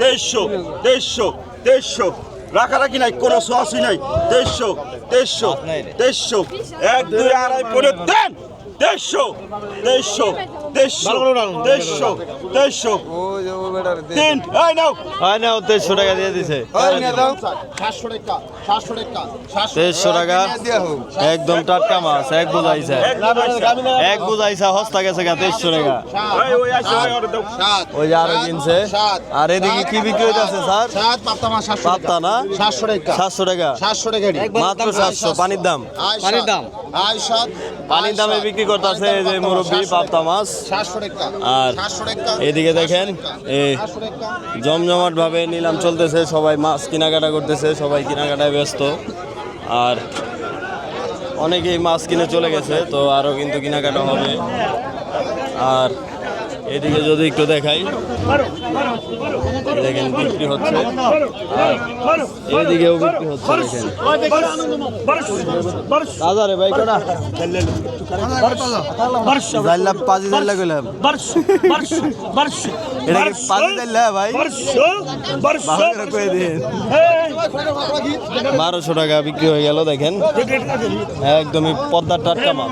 তেইশশো তেইশশো তেইশশো রাখারাখি নাই, কোনো সোয়াশি নাই। তেইশশো তেইশশো তেইশশো এক, দুই, আড়াই, পনেরো। দেন! দেড়শো দেড়শো দেড়শো দেড়শো দেড়শো। তিন এই নাও। না তেইশশো টাকা দিয়ে দিছে। সাতশো টাকা সাতশো টাকা তেইশশো টাকা। একদম টাটকা মাছ এক বুঝাইছে। এক বুঝাইছে। হস্তা গেছে গা তেইশশো টাকা। ওই আছে, ওই order দাও। সাত ওই যে আরও কিনছে। আর এদিকে কি বিক্রি হইতেছে স্যার? সাত পাপ্তা সাতশো না? সাতশো টাকা। সাতশো টাকা। মাত্র সাতশো পানির দাম। পানির দাম। পানির দামে বিক্রি করতেছে এই যে মুরব্বী পাপতা মাছ আর এদিকে দেখেন জমজমাট ভাবে নিলাম চলতেছে সবাই মাছ কেনাকাটা করতেছে সবাই কেনাকাটায় ব্যস্ত। আর অনেকেই মাছ কিনে চলে গেছে তো আরও কিন্তু কেনাকাটা হবে। আর এদিকে যদি একটু দেখাই দেখেন বিক্রি হচ্ছে। এদিকেও বিক্রি হচ্ছে দেখেন। বাজারে ভাই কটা? পাঁচি এটা কি পাঁচি ভাই? বারোশো টাকা বিক্রি হয়ে গেল দেখেন। একদমই পদ্মার টাটকা মাছ।